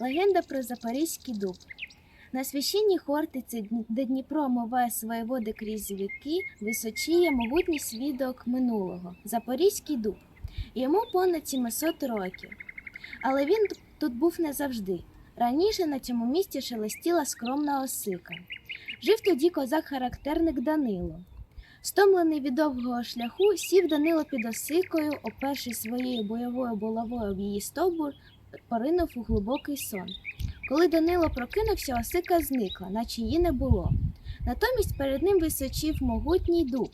Легенда про Запорізький дуб. На священній Хортиці, де Дніпро омиває свої води крізь віки, височіє могутній свідок минулого Запорізький дуб. Йому понад 700 років. Але він тут був не завжди. Раніше на цьому місці шелестіла скромна осика. Жив тоді козак-характерник Данило. Стомлений від довгого шляху, сів Данило під осикою, опершись своєю бойовою булавою в її стовбур, поринув у глибокий сон. Коли Данило прокинувся, осика зникла, наче її не було. Натомість перед ним височив могутній дуб.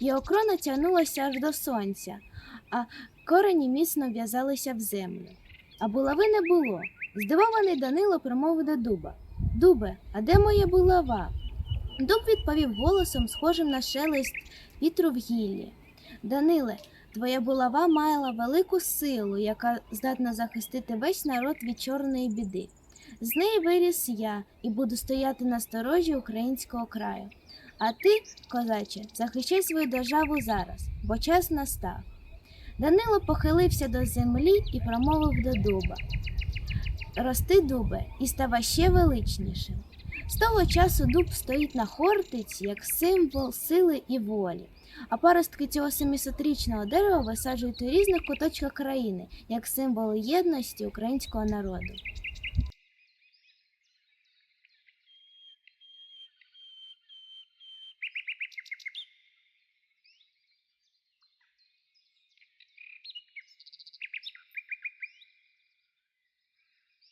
Його крона тягнулася аж до сонця, а корені міцно в'язалися в землю. А булави не було. Здивований Данило промовив до дуба Дубе, а де моя булава? Дуб відповів голосом, схожим на шелест вітру в гіллі. Даниле, твоя булава мала велику силу, яка здатна захистити весь народ від чорної біди. З неї виріс я і буду стояти на сторожі українського краю. А ти, козаче, захищай свою державу зараз, бо час настав. Данило похилився до землі і промовив до дуба. Рости, дубе, і ставай ще величнішим. З того часу дуб стоїть на хортиці як символ сили і волі, а паростки цього 700-річного дерева висаджують у різних куточках країни як символ єдності українського народу.